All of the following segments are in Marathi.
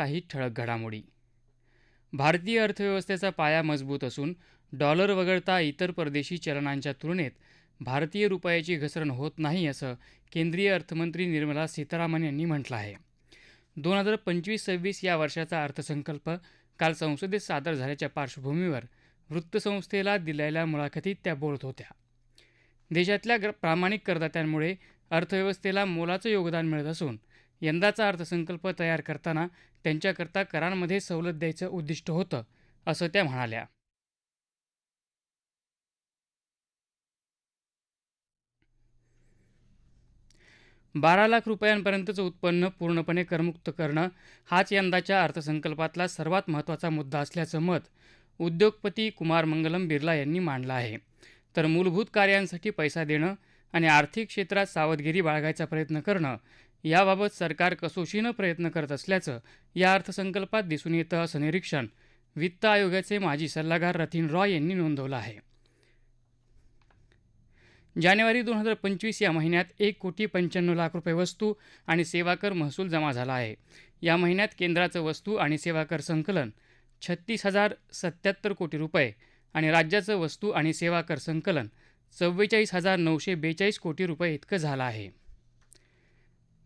काही ठळक घडामोडी. भारतीय अर्थव्यवस्थेचा पाया मजबूत असून डॉलर वगळता इतर परदेशी चलनांच्या तुलनेत भारतीय रुपयाची घसरण होत नाही असं केंद्रीय अर्थमंत्री निर्मला सीतारामन यांनी म्हटलं आहे. दोन हजार पंचवीस सव्वीस या वर्षाचा अर्थसंकल्प काल संसदेत सादर झाल्याच्या पार्श्वभूमीवर वृत्तसंस्थेला दिलेल्या मुलाखतीत त्या बोलत होत्या. देशातल्या प्रामाणिक करदात्यांमुळे अर्थव्यवस्थेला मोलाचं योगदान मिळत असून यंदाचा अर्थसंकल्प तयार करताना त्यांच्याकरता करांमध्ये सवलत द्यायचं उद्दिष्ट होतं असं त्या म्हणाल्या. बारा लाख रुपयांपर्यंतचं उत्पन्न पूर्णपणे करमुक्त करणं हाच यंदाच्या अर्थसंकल्पातला सर्वात महत्त्वाचा मुद्दा असल्याचं मत उद्योगपती कुमार मंगलम बिर्ला यांनी मांडलं आहे. तर मूलभूत कार्यांसाठी पैसा देणं आणि आर्थिक क्षेत्रात सावधगिरी बाळगायचा प्रयत्न करणं याबाबत सरकार कसोशीनं प्रयत्न करत असल्याचं या अर्थसंकल्पात दिसून येतं असं निरीक्षण वित्त आयोगाचे माजी सल्लागार रथिन रॉय यांनी नोंदवलं आहे. जानेवारी दोन हजार पंचवीस या महिन्यात एक कोटी पंच्याण्णव लाख रुपये वस्तू आणि सेवा कर महसूल जमा झाला आहे. या महिन्यात केंद्राचं वस्तू आणि सेवा कर संकलन छत्तीस हजार सत्याहत्तर कोटी रुपये आणि राज्याचं वस्तू आणि सेवा कर संकलन चव्वेचाळीस हजार नऊशे बेचाळीस कोटी रुपये इतकं झालं आहे.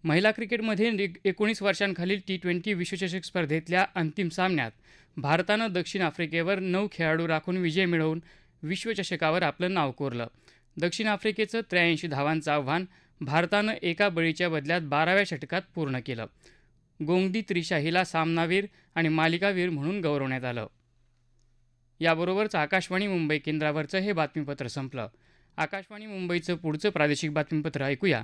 महिला क्रिकेटमध्ये एकोणीस वर्षांखालील टी ट्वेंटी विश्वचषक स्पर्धेतल्या अंतिम सामन्यात भारतानं दक्षिण आफ्रिकेवर नऊ खेळाडू राखून विजय मिळवून विश्वचषकावर आपलं नाव कोरलं. दक्षिण आफ्रिकेचं त्र्याऐंशी धावांचं आव्हान भारतानं एका बळीच्या बदल्यात बाराव्या षटकात पूर्ण केलं. गोंगदी त्रिशाहीला सामनावीर आणि मालिकावीर म्हणून गौरवण्यात आलं. याबरोबरच आकाशवाणी मुंबई केंद्रावरचं हे बातमीपत्र संपलं. आकाशवाणी मुंबईचं पुढचं प्रादेशिक बातमीपत्र ऐकूया.